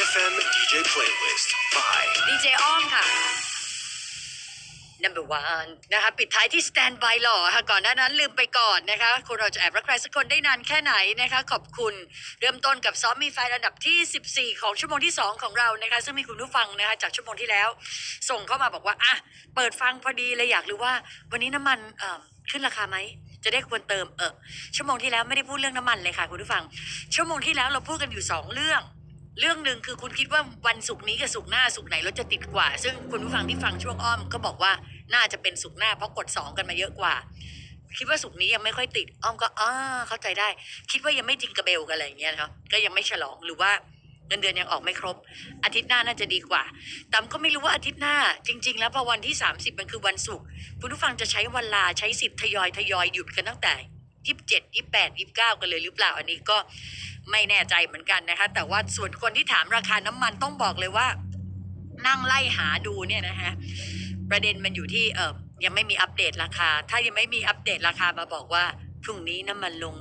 EFM DJ Playlist by ดีเจอ้อมค่ะ number one นะคะปิดท้ายที่ stand by หล่อค่ะก่อนหน้านั้นลืมไปก่อนนะคะคนเราจะแอบรักใครสักคนได้นานแค่ไหนนะคะขอบคุณเริ่มต้นกับซ้อมมีแฟนอันดับที่ 14 ของชั่วโมงที่ 2 ของเรานะคะซึ่งมีคุณผู้ฟังนะคะจากชั่วโมงที่แล้ว ส่งเข้ามาบอกว่าอะเปิดฟังพอดีเลยอยากรู้ว่า วันนี้น้ำมันเอ่อขึ้นราคาไหมจะได้ควรเติมเออชั่วโมงที่แล้วไม่ได้พูดเรื่องน้ำมันเลยค่ะคุณผู้ฟัง ชั่วโมงที่แล้วเราพูดกันอยู่สองเรื่อง เรื่องหนึ่งคือคุณคิดว่าวันศุกร์นี้กับศุกร์หน้าศุกร์ไหนรถจะติดกว่า ซึ่งคุณผู้ฟังที่ฟังช่วงอ้อมก็บอกว่าน่าจะเป็นศุกร์หน้าเพราะกดสองกันมาเยอะกว่า คิดว่าศุกร์นี้ยังไม่ค่อยติด อ้อมก็อ่าเข้าใจได้ คิดว่ายังไม่จิงกระเบลกันอะไรอย่างเงี้ยนะครับก็ยังไม่ฉลองหรือว่าเงินเดือนยังออกไม่ครบ อาทิตย์หน้าน่าจะดีกว่าแต่ก็ไม่รู้ว่าอาทิตย์หน้า จริง ๆ แล้วพอวันที่ 30 มันคือวันศุกร์คุณผู้ฟังจะใช้วันลาใช้สิทธิ์ทยอยทยอยหยุดกันตั้งแต่ ยี่สิบเจ็ดยี่แปดยี่เก้ากันเลยหรือเปล่าอันนี้ก็ไม่แน่ใจเหมือนกันนะคะ แต่ว่าส่วนคนที่ถามราคาน้ำมันต้องบอกเลยว่า นั่งไล่หาดูเนี่ยนะคะประเด็นมันอยู่ที่เออยังไม่มีอัปเดตราคา ถ้ายังไม่มีอัปเดตราคามาบอกว่าพรุ่งนี้น้ำมันลง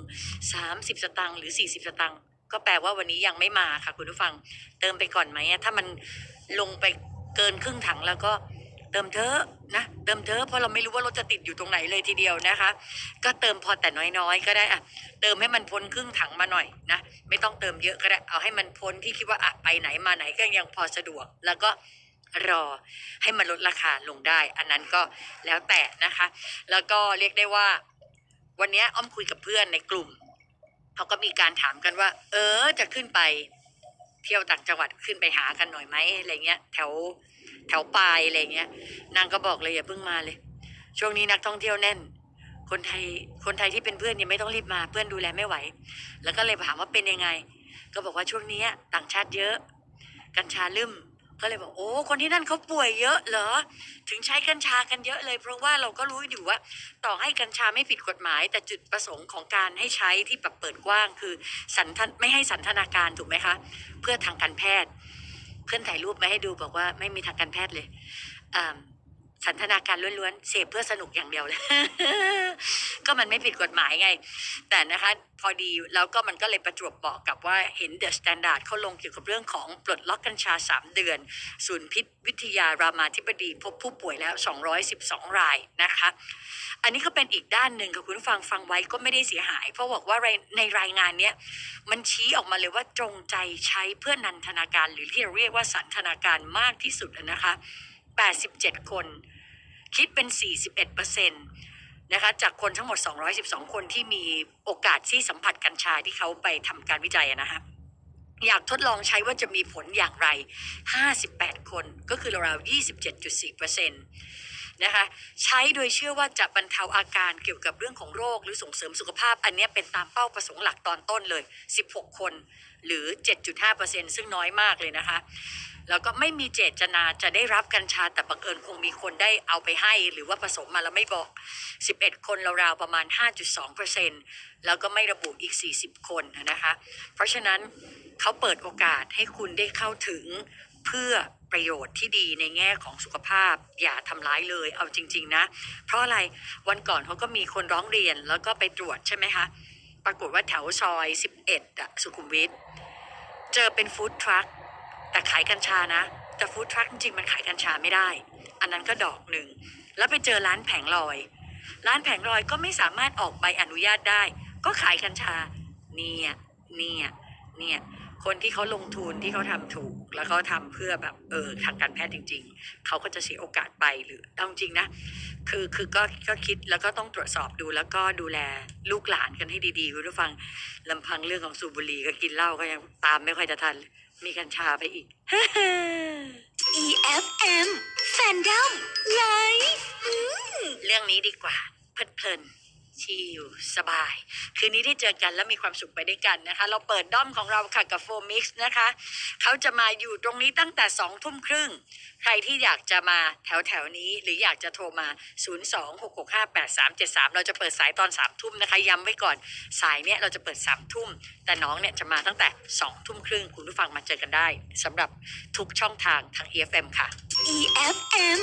30 สตางค์หรือ 40 สตางค์ก็แปลว่าวันนี้ยังไม่มาค่ะคุณผู้ฟัง เติมไปก่อนไหมถ้ามันลงไปเกินครึ่งถังแล้วก็ เติมเถอะนะเติมเถอะเพราะเราไม่รู้ว่ารถจะติดอยู่ตรงไหนเลยทีเดียวนะคะ ก็เติมพอแต่น้อยๆ ก็ได้อะเติมให้มันพ้นครึ่งถังมาหน่อยนะไม่ต้องเติมเยอะก็ได้เอาให้มันพ้นที่คิดว่าอะไปไหนมาไหนก็ยังพอสะดวก แล้วก็รอให้มันลดราคาลงได้ อันนั้นก็แล้วแต่นะคะ แล้วก็เรียกได้ว่า วันนี้อ้อมคุยกับเพื่อนในกลุ่มเขาก็มีการถามกันว่า เออจะขึ้นไปเที่ยวต่างจังหวัดขึ้นไปหากันหน่อยไหมอะไรเงี้ย แถว แถวปลายอะไรเงี้ย นางก็บอกเลยอย่าเพิ่งมาเลย ช่วงนี้นักท่องเที่ยวแน่น คนไทยคนไทยที่เป็นเพื่อนยังไม่ต้องรีบมาเพื่อนดูแลไม่ไหว แล้วก็เลยถามว่าเป็นยังไง ก็บอกว่าช่วงนี้ต่างชาติเยอะ กัญชาลืมก็เลยบอกโอ้คนที่นั่นเขาป่วยเยอะเหรอ ถึงใช้กัญชากันเยอะเลย เพราะว่าเราก็รู้อยู่ว่า ต่อให้กัญชาไม่ผิดกฎหมาย แต่จุดประสงค์ของการให้ใช้ที่แบบเปิดกว้าง คือสันทนไม่ให้สันทนาการถูกไหมคะ เพื่อทางการแพทย์ เพื่อนถ่ายรูปมาให้ดูบอกว่าไม่มีทางการแพทย์เลยสันทนาการล้วนๆเสพเพื่อสนุกอย่างเดียวเลย ก็มันไม่ผิดกฎหมายไง แต่นะคะพอดีแล้วก็มันก็เลยประจวบเหมาะกับว่าเห็นเดอะสแตนดาร์ดเขาลงเกี่ยวกับเรื่องของปลดล็อกกัญชา 3 เดือน ศูนย์พิษวิทยารามาธิบดีพบผู้ป่วยแล้ว 212 รายนะคะ อันนี้ก็เป็นอีกด้านหนึ่งค่ะคุณฟังฟังไว้ก็ไม่ได้เสียหาย เพราะบอกว่าในรายงานเนี้ยมันชี้ออกมาเลยว่าจงใจใช้เพื่อนันทนาการหรือที่เราเรียกว่าสันทนาการมากที่สุดนะคะ 87 คน คิดเป็น 41เปอร์เซ็นต์นะคะจากคนทั้งหมด 212 คนที่มีโอกาสที่สัมผัสกัญชาที่เขาไปทำการวิจัยนะคะอยากทดลองใช้ว่าจะมีผลอย่างไร 58 คน ก็คือราวๆ27.4เปอร์เซ็นต์ นะคะใช้โดยเชื่อว่าจะบรรเทาอาการเกี่ยวกับเรื่องของโรค หรือส่งเสริมสุขภาพ อันนี้เป็นตามเป้าประสงค์หลักตอนต้นเลย 16 คนหรือ 7.5%ซึ่งน้อยมากเลยนะคะ แล้วก็ไม่มีเจตนาจะได้รับกัญชาแต่บังเอิญคงมีคนได้เอาไปให้ หรือว่าผสมมาแล้วไม่บอก 11 คนราวๆประมาณ 5.2%แล้วก็ไม่ระบุอีก 40 คนนะคะ เพราะฉะนั้นเขาเปิดโอกาสให้คุณได้เข้าถึง เพื่อประโยชน์ที่ดีในแง่ของสุขภาพ อย่าทำร้ายเลยเอาจริง ๆ นะ เพราะอะไรวันก่อนเขาก็มีคนร้องเรียนแล้วก็ไปตรวจใช่ไหมคะ ปรากฏว่าแถวซอย 11อะสุขุมวิทเจอเป็นฟู้ดทรัคแต่ขายกัญชานะ แต่ฟู้ดทรัคจริงๆมันขายกัญชาไม่ได้ อันนั้นก็ดอกหนึ่ง แล้วไปเจอร้านแผงลอย ร้านแผงลอยก็ไม่สามารถออกใบอนุญาตได้ ก็ขายกัญชาเนี่ยเนี่ยเนี่ย คนที่เขาลงทุนที่เขาทำถูก แล้วเขาทำเพื่อแบบเออทางการแพทย์จริง ๆ เขาก็จะเสียโอกาสไปหรือเอาจริงนะ คือคือก็ก็คิดแล้วก็ต้องตรวจสอบดูแล้วก็ดูแลลูกหลานกันให้ดีๆคุณผู้ฟังลำพังเรื่องของสูบบุหรี่ก็กินเหล้าก็ยังตามไม่ค่อยจะทันเลยมีกัญชาไปอีก EFM Fandom Live อืมเรื่องนี้ดีกว่าเพลิดเพลิน ชิลสบาย คืนนี้ได้เจอกันแล้วมีความสุขไปด้วยกันนะคะ เราเปิดด้อมของเราค่ะกับโฟมิกซ์นะคะ เขาจะมาอยู่ตรงนี้ตั้งแต่สองทุ่มครึ่ง ใครที่อยากจะมาแถวแถวนี้หรืออยากจะโทรมา 0 2 6 6 5 8 3 7 3 เราจะเปิดสายตอน3ทุ่มนะคะ ย้ำไว้ก่อนสายเนี้ยเราจะเปิด3ทุ่ม แต่น้องเนี่ยจะมาตั้งแต่2ทุ่มครึ่งคุณผู้ฟังมาเจอกันได้สำหรับทุกช่องทางทาง EFM ค่ะ EFM